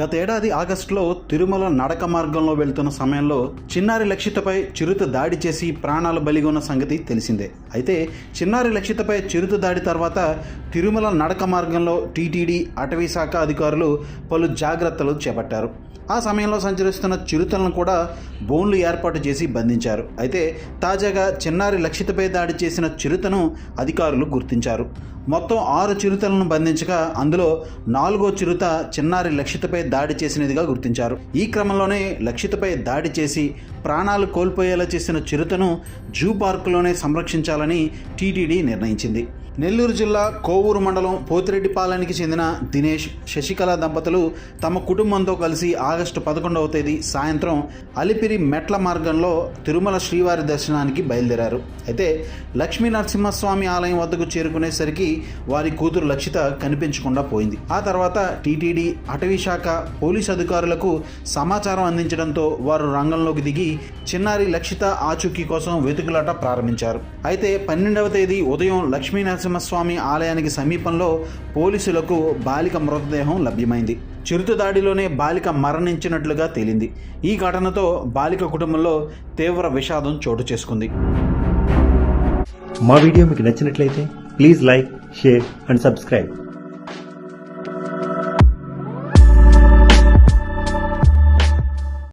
గతేడాది ఆగస్టులో తిరుమల నడక మార్గంలో వెళ్తున్న సమయంలో చిన్నారి లక్షితపై చిరుత దాడి చేసి ప్రాణాలు బలిగొన్న సంగతి తెలిసిందే. అయితే చిన్నారి లక్షితపై చిరుత దాడి తర్వాత తిరుమల నడక మార్గంలో టీటీడీ అటవీ శాఖ అధికారులు పలు జాగ్రత్తలు చేపట్టారు. ఆ సమయంలో సంచరిస్తున్న చిరుతలను కూడా బోన్లు ఏర్పాటు చేసి బంధించారు. అయితే తాజాగా చిన్నారి లక్షితపై దాడి చేసిన చిరుతను అధికారులు గుర్తించారు. మొత్తం ఆరు చిరుతలను బంధించగా అందులో నాలుగో చిరుత చిన్నారి లక్షితపై దాడి చేసినదిగా గుర్తించారు. ఈ క్రమంలోనే లక్షితపై దాడి చేసి ప్రాణాలు కోల్పోయేలా చేసిన చిరుతను జూ పార్కులోనే సంరక్షించాలని టీటీడీ నిర్ణయించింది. నెల్లూరు జిల్లా కోవూరు మండలం పోతిరెడ్డిపాలెనికి చెందిన దినేష్ శశికళ దంపతులు తమ కుటుంబంతో కలిసి ఆగస్టు పదకొండవ తేదీ సాయంత్రం అలిపిరి మెట్ల మార్గంలో తిరుమల శ్రీవారి దర్శనానికి బయలుదేరారు. అయితే లక్ష్మీ నరసింహస్వామి ఆలయం వద్దకు చేరుకునేసరికి వారి కూతురు లక్షిత కనిపించకుండా పోయింది. ఆ తర్వాత టీటీడీ అటవీ శాఖ పోలీసు అధికారులకు సమాచారం అందించడంతో వారు రంగంలోకి దిగి చిన్నారి లక్షిత ఆచూకీ కోసం వెతుకులాట ప్రారంభించారు. అయితే పన్నెండవ తేదీ ఉదయం లక్ష్మీ నరసింహస్వామి ఆలయానికి సమీపంలో పోలీసులకు బాలిక మృతదేహం లభ్యమైంది. చిరుత దాడిలోనే బాలిక మరణించినట్లుగా తేలింది. ఈ ఘటనతో బాలిక కుటుంబంలో తీవ్ర విషాదం చోటు చేసుకుంది. మా వీడియో మీకు నచ్చినట్లయితే please like share and subscribe.